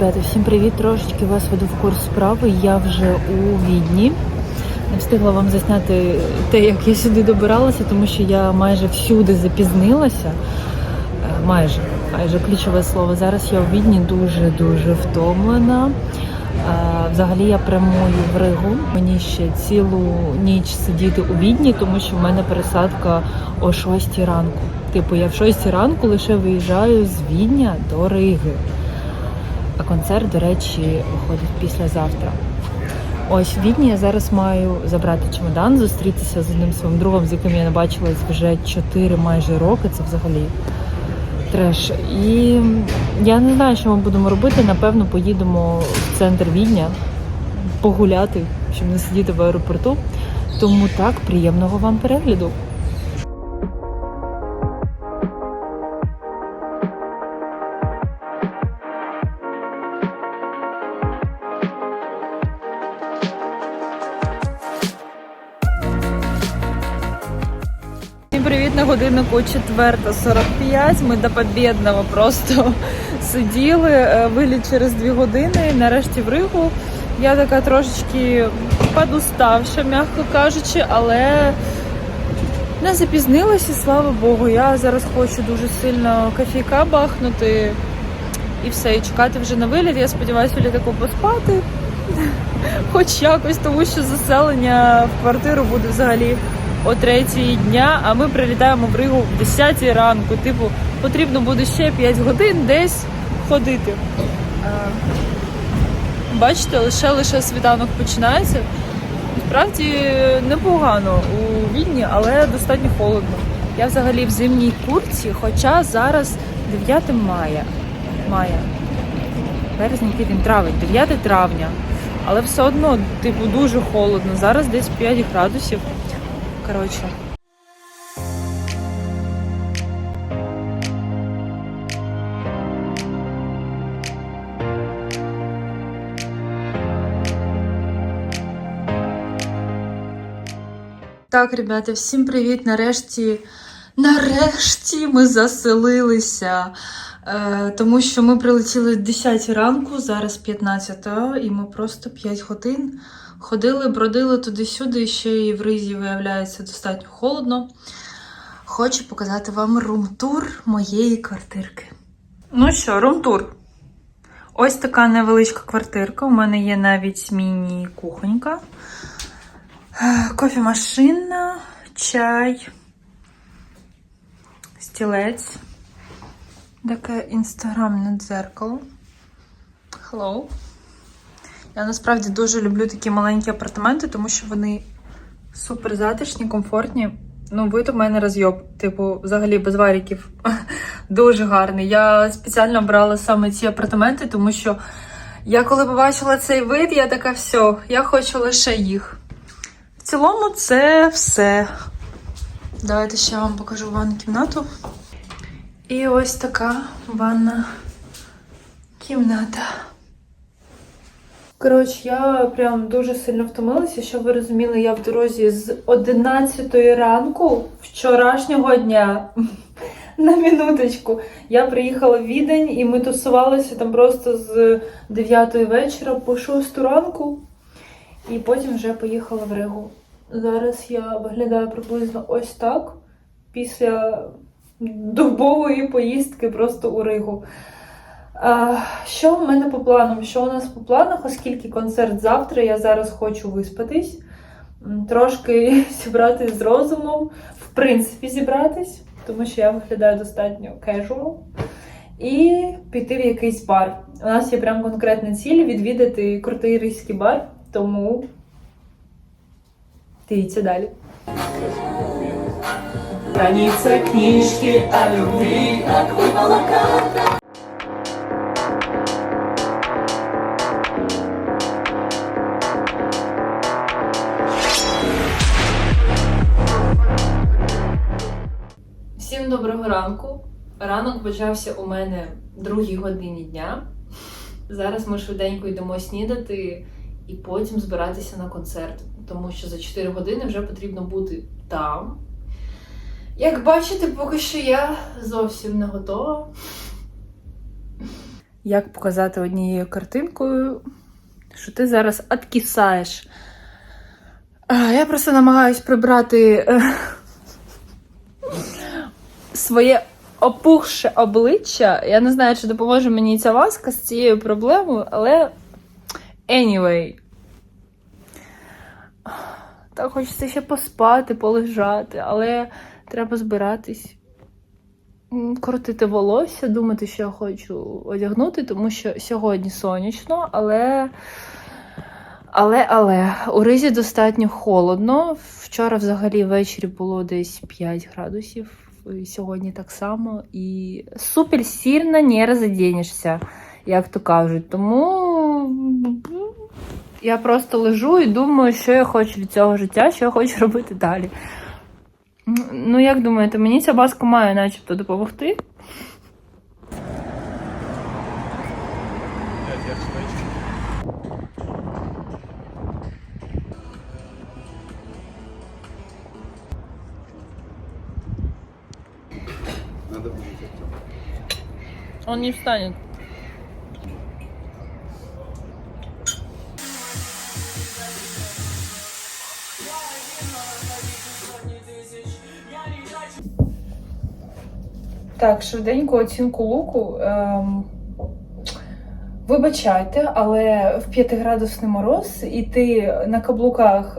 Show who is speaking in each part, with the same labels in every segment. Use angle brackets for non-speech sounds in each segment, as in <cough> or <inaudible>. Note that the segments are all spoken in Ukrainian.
Speaker 1: Ребята, всім привіт! Трошечки вас веду в курс справи. Я вже у Відні. Не встигла вам засняти те, як я сюди добиралася, тому що я майже всюди запізнилася. Е, Майже, майже ключове слово. Зараз я у Відні дуже-дуже втомлена. Е, Взагалі я прямую в Ригу. Мені ще цілу ніч сидіти у Відні, тому що в мене пересадка о 6 ранку. Типу, я в 6 ранку лише виїжджаю з Відня до Риги. Концерт, до речі, виходить післязавтра. Ось в Відні я зараз маю забрати чемодан, зустрітися з одним своїм другом, з яким я не бачилась вже 4 майже роки. Це взагалі треш. І я не знаю, що ми будемо робити. Напевно, поїдемо в центр Відня погуляти, щоб не сидіти в аеропорту. Тому так, приємного вам перегляду. Годиннику 4.45. Ми до Побєдного просто сиділи. Е, Виліт через 2 години. Нарешті в Ригу. Я така трошечки подуставша, м'яко кажучи, але не запізнилася, слава Богу. Я зараз хочу дуже сильно кофійка бахнути і все, і чекати вже на виліт. Я сподіваюся, у літаку поспати. Хоч якось, тому що заселення в квартиру буде взагалі о третій дня, а ми прилітаємо в Ригу в 10 ранку. Типу, потрібно буде ще 5 годин десь ходити. Бачите, лише лише світанок починається. Справді непогано у Відні, але достатньо холодно. Я взагалі в зимній куртці, хоча зараз 9 мая. Мая. Березень, квітень, травень, 9 травня. Але все одно, типу, дуже холодно. Зараз десь 5 градусів. Коротше. Так, ребята, всім привіт. Нарешті, нарешті ми заселилися. Е, тому що ми прилетіли 10 ранку, зараз 15, і ми просто 5 годин ходили, бродили туди-сюди, ще і в ризі виявляється достатньо холодно. Хочу показати вам рум-тур моєї квартирки. Ну що, рум-тур. Ось така невеличка квартирка. У мене є навіть міні-кухонька. Кофемашина, чай, стілець. Таке інстаграмне дзеркало. Hello. Я насправді дуже люблю такі маленькі апартаменти, тому що вони супер затишні, комфортні. Ну, вид у мене розйоб, типу, взагалі без варіків. <laughs> Дуже гарний. Я спеціально брала саме ці апартаменти, тому що я коли побачила цей вид, я така, все, я хочу лише їх. В цілому, це все. Давайте ще вам покажу ванну кімнату. І ось така ванна кімната. Коротше, я прям дуже сильно втомилася, щоб ви розуміли, я в дорозі з 11 ранку вчорашнього дня. <laughs> На минуточку. Я приїхала в Відень і ми тусувалися там просто з 9 вечора по 6 ранку. І потім вже поїхала в Ригу. Зараз я виглядаю приблизно ось так. Після добової поїздки просто у Ригу. А, Що в мене по планам? Що у нас по планах, оскільки концерт завтра, я зараз хочу виспатись, трошки <laughs> зібратись з розумом, в принципі, зібратись, тому що я виглядаю достатньо casual, і піти в якийсь бар. У нас є прям конкретна ціль відвідати крутий ризький бар, тому дивіться далі.
Speaker 2: Страница книжки о любви, как выпала карта.
Speaker 1: Ранку. Ранок почався у мене другій годині дня. Зараз ми швиденько йдемо снідати і потім збиратися на концерт, тому що за 4 години вже потрібно бути там. Як бачите, поки що я зовсім не готова. як показати однією картинкою, що ти зараз откисаєш. Я просто намагаюсь прибрати е, своє опухше обличчя. Я не знаю, чи допоможе мені ця маска з цією проблемою, але anyway. Так хочеться ще поспати, полежати, але треба збиратись, крутити волосся, думати, що я хочу одягнути, тому що сьогодні сонячно, але. Але, але у Ризі достатньо холодно. Вчора взагалі ввечері було десь 5 градусів, сьогодні так само. І супер сильно не розодінешся, як то кажуть. Тому я просто лежу і думаю, що я хочу від цього життя, що я хочу робити далі. Ну, як думаєте, мені ця маска має начебто допомогти?
Speaker 3: Надо будет это.
Speaker 1: Он не встанет. Так, швиденько оцінку луку. Ем, вибачайте, але в 5-градусний мороз іти на каблуках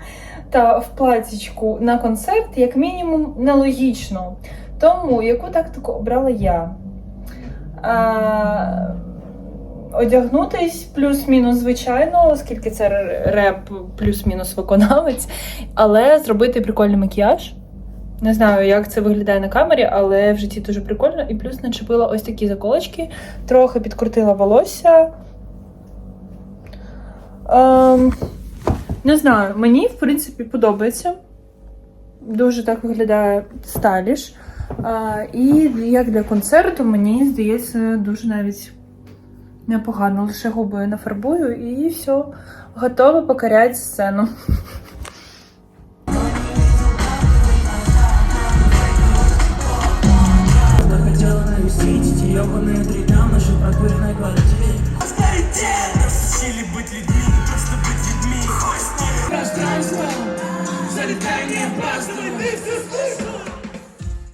Speaker 1: <laughs> та в платічку на концерт, як мінімум, нелогічно. Тому яку тактику обрала я? А, одягнутись плюс-мінус, звичайно, оскільки це реп плюс-мінус виконавець, але зробити прикольний макіяж. Не знаю, як це виглядає на камері, але в житті дуже прикольно. І плюс начепила ось такі заколочки, трохи підкрутила волосся. Ем, не знаю, мені, в принципі, подобається. Дуже так виглядає стайліш. А, і як для концерту, мені здається, дуже навіть непогано. Лише губи нафарбую і все, готова покоряти сцену.
Speaker 2: Хотела навестить эти ёбаные три там нашей прокуренной квартире Сели быть людьми, просто быть людьми Пространство, залетай не опаздывай Ты все слышал?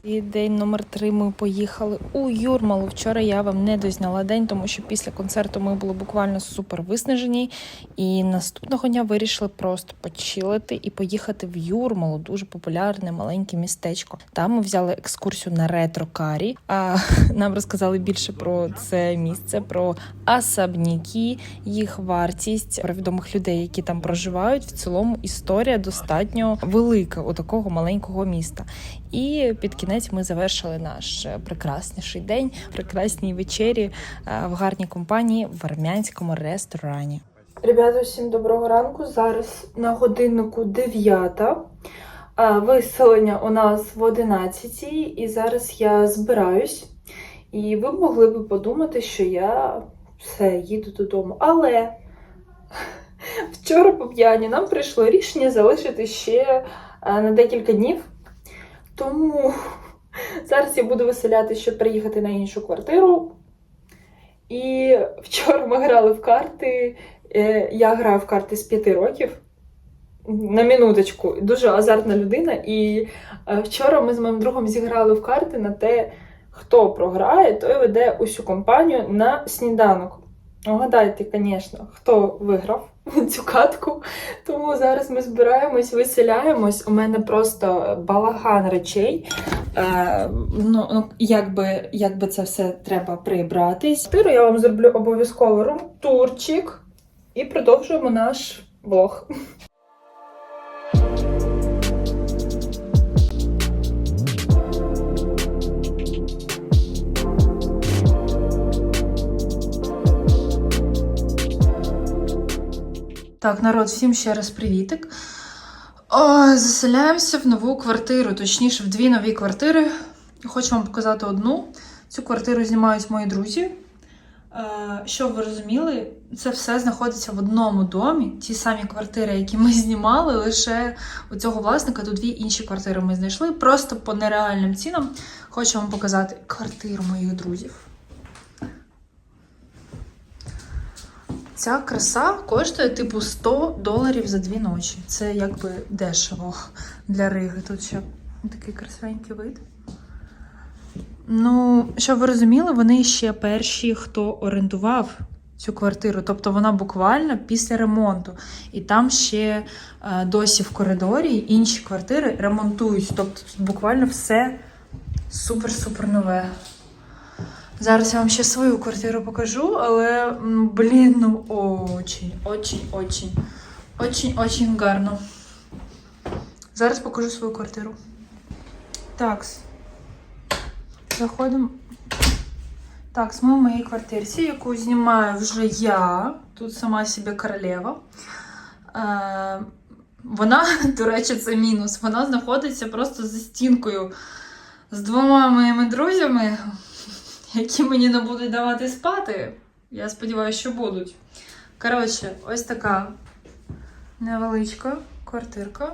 Speaker 1: І день номер три ми поїхали у Юрмалу. Вчора я вам не дозняла день, тому що після концерту ми були буквально супер виснажені. І наступного дня вирішили просто почилити і поїхати в Юрмалу, дуже популярне маленьке містечко. Там ми взяли екскурсію на ретро-карі. А <laughs> нам розказали більше про це місце, про особняки, їх вартість, про відомих людей, які там проживають. В цілому історія достатньо велика у такого маленького міста. І під кінець ми завершили наш е, прекрасніший день, прекрасній вечері е, в гарній компанії в армянському ресторані. Ребята, всім доброго ранку. Зараз на годиннику 9. Виселення у нас в 11 і зараз я збираюсь. І ви могли би подумати, що я все їду додому. Але <laughs> вчора по п'яні нам прийшло рішення залишити ще е, на декілька днів. Тому зараз я буду виселяти, щоб приїхати на іншу квартиру. І вчора ми грали в карти. Е, Я граю в карти з 5 років. На минуточку, дуже азартна людина. І е, вчора ми з моїм другом зіграли в карти на те, хто програє, той веде усю компанію на сніданок. Угадайте, звісно, хто виграв <laughs> цю катку. Тому зараз ми збираємось, виселяємось. У мене просто балаган речей. Е, ну, ну якби, якби це все треба прибратись. Квартиру я вам зроблю обов'язково рум-турчик і продовжуємо наш влог. <laughs> Так, народ, всім ще раз привітик. О, заселяємося в нову квартиру, точніше, в дві нові квартири. Хочу вам показати одну. Цю квартиру знімають мої друзі. Е, Щоб ви розуміли, це все знаходиться в одному домі. Ті самі квартири, які ми знімали, лише у цього власника тут дві інші квартири ми знайшли. Просто по нереальним цінам. Хочу вам показати квартиру моїх друзів. Ця краса коштує типу 100 доларів за дві ночі. Це якби дешево для Риги. Тут ще такий красивенький вид. Ну, щоб ви розуміли, вони ще перші, хто орендував цю квартиру. Тобто вона буквально після ремонту. І там ще е, досі в коридорі інші квартири ремонтують. Тобто буквально все супер-супер нове. Зараз я вам ще свою квартиру покажу, але, блін, ну очень, очень, очень, очень, очень гарно. Зараз покажу свою квартиру. Такс. Заходимо. Так, ми в моїй квартирці, яку знімаю вже я. Тут сама собі королева. Е, вона, <laughs> до речі, це мінус. Вона знаходиться просто за стінкою з двома моїми друзями, які мені не будуть давати спати. Я сподіваюся, що будуть. Коротше, ось така невеличка квартирка.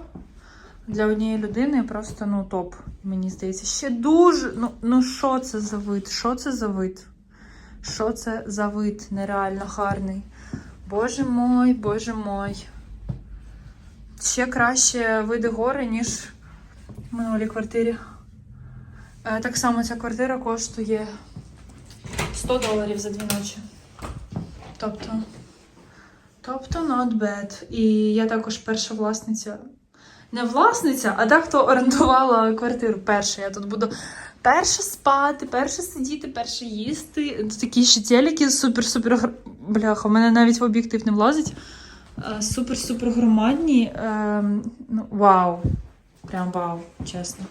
Speaker 1: Для однієї людини просто ну топ, мені здається. Ще дуже. Ну, ну що це за вид? Що це за вид? Що це за вид? Нереально гарний. Боже мой, боже мой. Ще краще види гори, ніж в минулій квартирі. Е, Так само ця квартира коштує 100 доларів за дві ночі. Тобто. Тобто not bad. І я також перша власниця. Не власниця, а та, хто орендувала квартиру. Перша. Я тут буду перша спати, перша сидіти, перша їсти. Тут такі ще телеки супер-супер. Бляха, у мене навіть в об'єктив не влазить. Супер-супер громадні. Ем, ну, вау. Прям вау, чесно.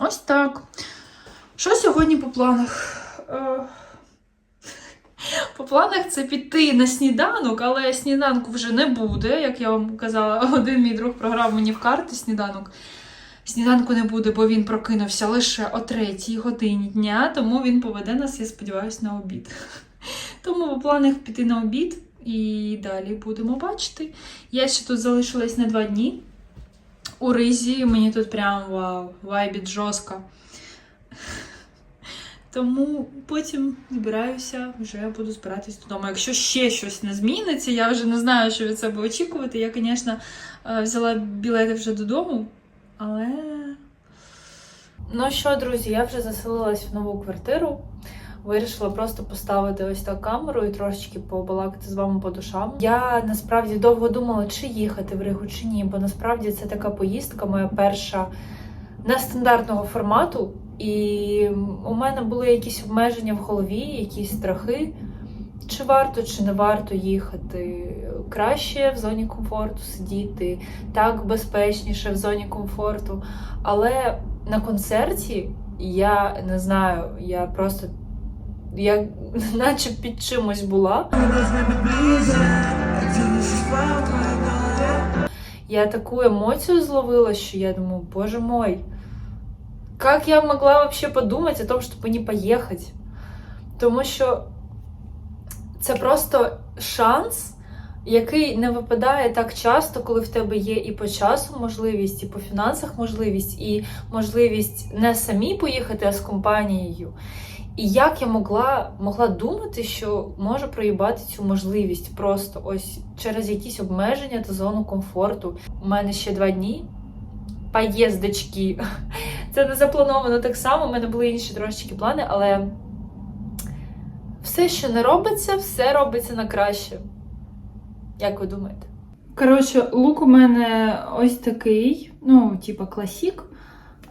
Speaker 1: Ось так. Що сьогодні по планах? Е, По планах це піти на сніданок, але сніданку вже не буде. Як я вам казала, <laughs> один мій друг програв мені в карти сніданок. Сніданку не буде, бо він прокинувся лише о третій годині дня, тому він поведе нас, я сподіваюся, на обід. <laughs> Тому по планах піти на обід і далі будемо бачити. Я ще тут залишилась на два дні. У Ризі мені тут прям вау, вайбіт жорстко. Тому потім збираюся, вже буду збиратись додому. Якщо ще щось не зміниться, я вже не знаю, що від себе очікувати. Я, звісно, е, взяла білети вже додому, але. Ну що, друзі, я вже заселилась в нову квартиру. Вирішила просто поставити ось так камеру і трошечки побалакати з вами по душам. Я насправді довго думала, чи їхати в Ригу, чи ні, бо насправді це така поїздка, моя перша нестандартного формату. І у мене були якісь обмеження в голові, якісь страхи. Чи варто, чи не варто їхати? Краще в зоні комфорту сидіти, так безпечніше в зоні комфорту. Але на концерті я не знаю, я просто я <laughs> наче під чимось була. Я таку емоцію зловила, що я думаю, боже мой, как я могла вообще подумать о том, чтобы не поехать? Тому що це просто шанс, який не випадає так часто, коли в тебе є і по часу можливість, і по фінансах можливість, і можливість не самі поїхати, а з компанією. І як я могла, могла думати, що можу проїбати цю можливість просто ось через якісь обмеження та зону комфорту. У мене ще два дні. Поїздочки. Це не заплановано так само. У мене були інші трошечки плани, але все, що не робиться, все робиться на краще. Як ви думаєте? Коротше, лук у мене ось такий, ну, типа класік.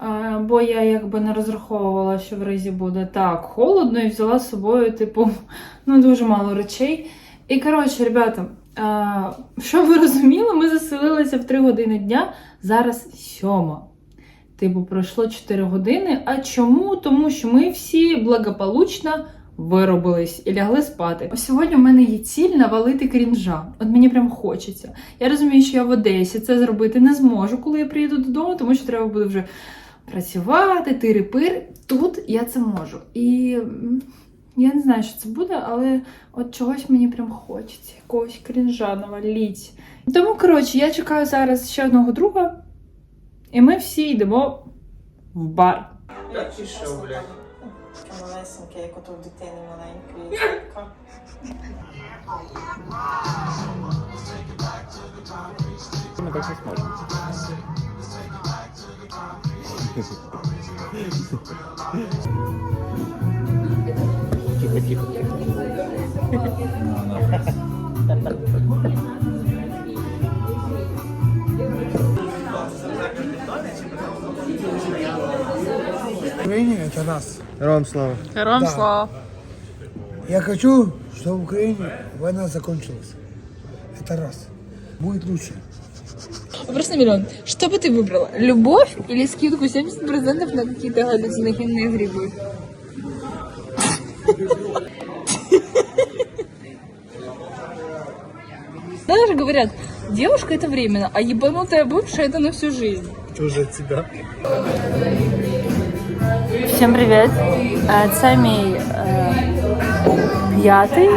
Speaker 1: Е, Бо я якби не розраховувала, що в ризі буде так холодно, і взяла з собою, типу, <laughs> ну дуже мало речей. І коротше, ребята, е, щоб ви розуміли, ми заселилися в 3 години дня, зараз сьома. Типу, пройшло 4 години. А чому? Тому що ми всі благополучно виробились і лягли спати. Ось сьогодні у мене є ціль навалити крінжа. От мені прям хочеться. Я розумію, що я в Одесі це зробити не зможу, коли я приїду додому, тому що треба буде вже працювати, тири-пир. Тут я це можу. І я не знаю, що це буде, але от чогось мені прям хочеться, якогось крінжа наваліть. Тому, коротше, я чекаю зараз ще одного друга, і ми всі йдемо в бар.
Speaker 3: Я пішов, блядь.
Speaker 1: Малесеньке, як ото в дитини маленької.
Speaker 3: Ну, так не. Тихо, тихо, тихо.
Speaker 4: Это раз.
Speaker 3: Героям слава.
Speaker 1: Героям
Speaker 4: Да.
Speaker 1: слава.
Speaker 4: Я хочу, чтобы в Украине война закончилась. Это раз. Будет лучше.
Speaker 1: Вопрос на миллион. Что бы ты выбрала? Любовь или скидку 70% на какие-то галлюциногенные грибы? <laughs> Знаешь, говорят, девушка это временно, а ебанутая бывшая это на всю жизнь.
Speaker 3: От тебя.
Speaker 1: Всім привіт! Це мій е, п'ятий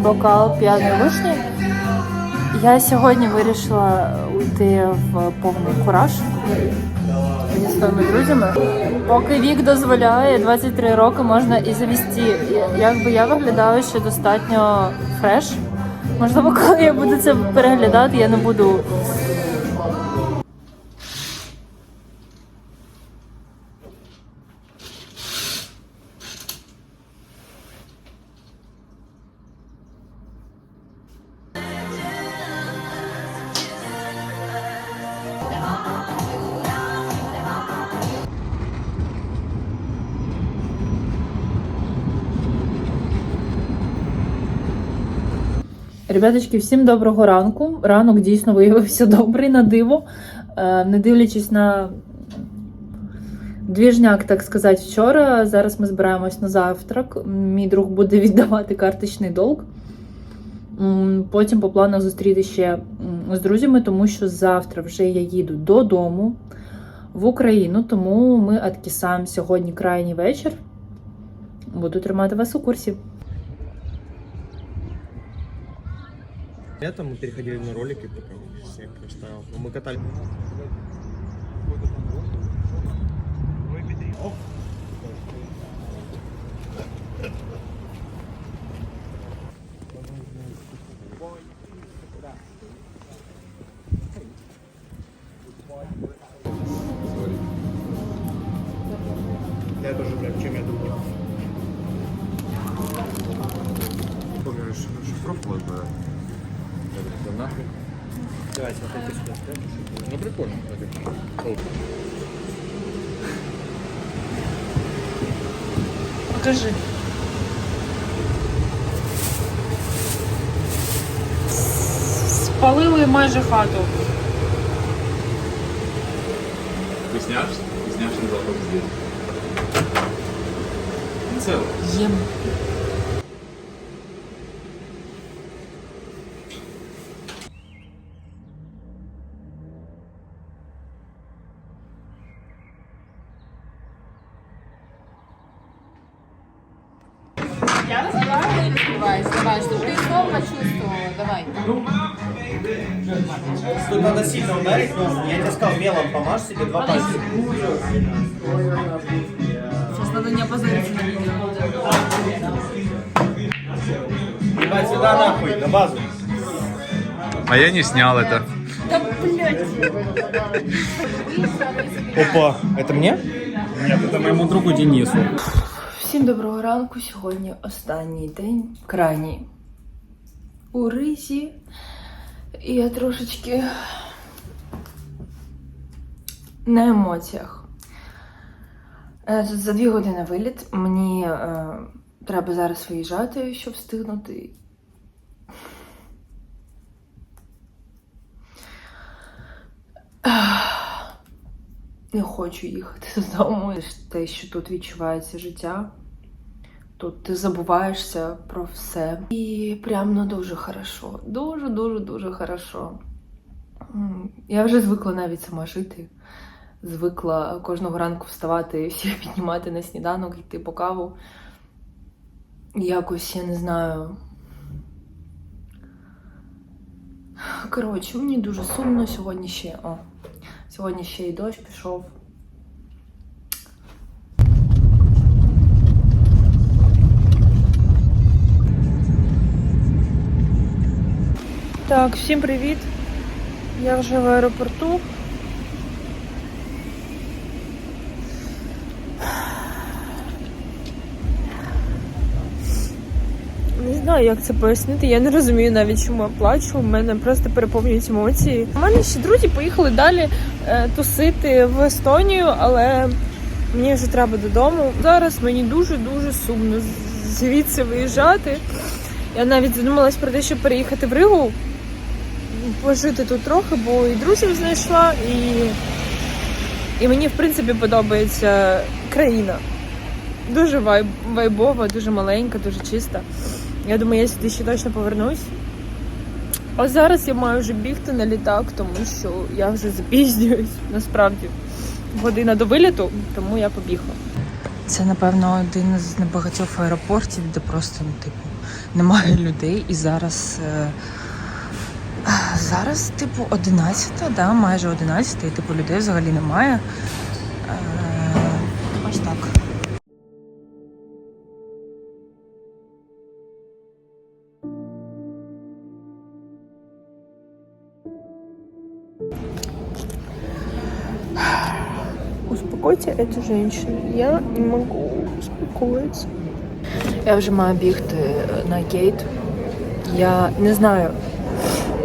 Speaker 1: бокал п'яної вишні. Я сьогодні вирішила уйти в повний кураж зі своїми друзями. Поки вік дозволяє, 23 роки можна і завісти. Якби я виглядаю ще достатньо фреш. Можливо, коли я буду це переглядати, я не буду Ребяточки, всім доброго ранку. Ранок дійсно виявився добрий на диво. Е, Не дивлячись на двіжняк, так сказати, вчора. Зараз ми збираємось на завтрак. Мій друг буде віддавати карточний долг. Потім по плану зустріти ще з друзями, тому що завтра вже я їду додому в Україну, тому ми откисаємо сьогодні крайній вечір. Буду тримати вас у курсі.
Speaker 5: Это мы переходили на ролики, пока снег растаял. Но мы катали. Я
Speaker 1: Спалили майже хату.
Speaker 6: Вкусняшки? Вкусняшки запах здесь. Це. целый.
Speaker 5: надо сильно ударить, но я тебе сказал, мелом помажь себе два пальца.
Speaker 1: Сейчас надо не опозориться на видео.
Speaker 5: Ебать сюда нахуй, на базу.
Speaker 6: А я не снял это.
Speaker 5: Опа, это мне?
Speaker 6: Нет, это моему другу Денису.
Speaker 1: Всім доброго ранку. Сьогодні останній день, крайній у ризі. Я трошечки на емоціях. Е, За дві години виліт. Мені е, треба зараз виїжджати, щоб встигнути. Не хочу їхати <laughs> додому. Те, що тут відчувається життя. Тут ти забуваєшся про все. І прям ну дуже хорошо. Дуже, дуже, дуже хорошо. Я вже звикла навіть сама жити. Звикла кожного ранку вставати <laughs> і всіх піднімати на сніданок, йти по каву. Якось, я не знаю. Коротше, мені дуже сумно сьогодні ще. О, сьогодні ще й дощ пішов. Так, всім привіт. Я вже в аеропорту. Не знаю, як це пояснити. Я не розумію навіть, чому я плачу. У мене просто переповнюють емоції. У мене ще друзі поїхали далі е, тусити в Естонію, але мені вже треба додому. Зараз мені дуже дуже сумно звідси виїжджати. Я навіть задумалась про те, щоб переїхати в Ригу, пожити тут трохи, бо і друзів знайшла, і, і мені в принципі подобається країна. Дуже вайб, вайбова, дуже маленька, дуже чиста. Я думаю, я сюди ще точно повернусь. А зараз я маю вже бігти на літак, тому що я вже запізнююсь. Насправді година до виліту, тому я побігла. Це, напевно, один з небагатьох аеропортів, де просто ну, типу, немає людей. І зараз, е, зараз, типу, 11, да, майже 11, і типу людей взагалі немає. Е, ось так. Успокойте эту женщину. Я не могу успокоиться. Я вже маю бігти на гейт. Я не знаю,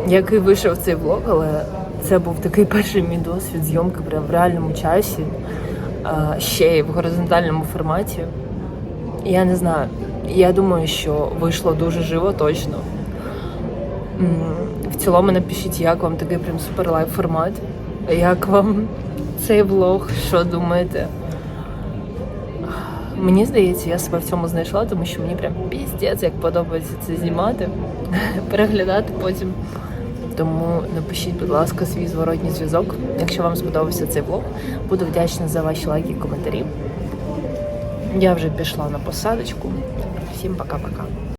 Speaker 1: який вийшов цей влог, але це був такий перший мій досвід зйомки прямо в реальному часі, ще й в горизонтальному форматі. Я не знаю. Я думаю, що вийшло дуже живо, точно. В цілому напишіть, як вам такий прям супер лайв формат. Як вам цей влог? Що думаєте? Мені здається, я себе в цьому знайшла, тому що мені прям піздець, як подобається це знімати, <laughs> переглядати потім. Тому напишіть, будь ласка, свій зворотній зв'язок. Якщо вам сподобався цей влог, буду вдячна за ваші лайки і коментарі. Я вже пішла на посадочку. Всім пока-пока.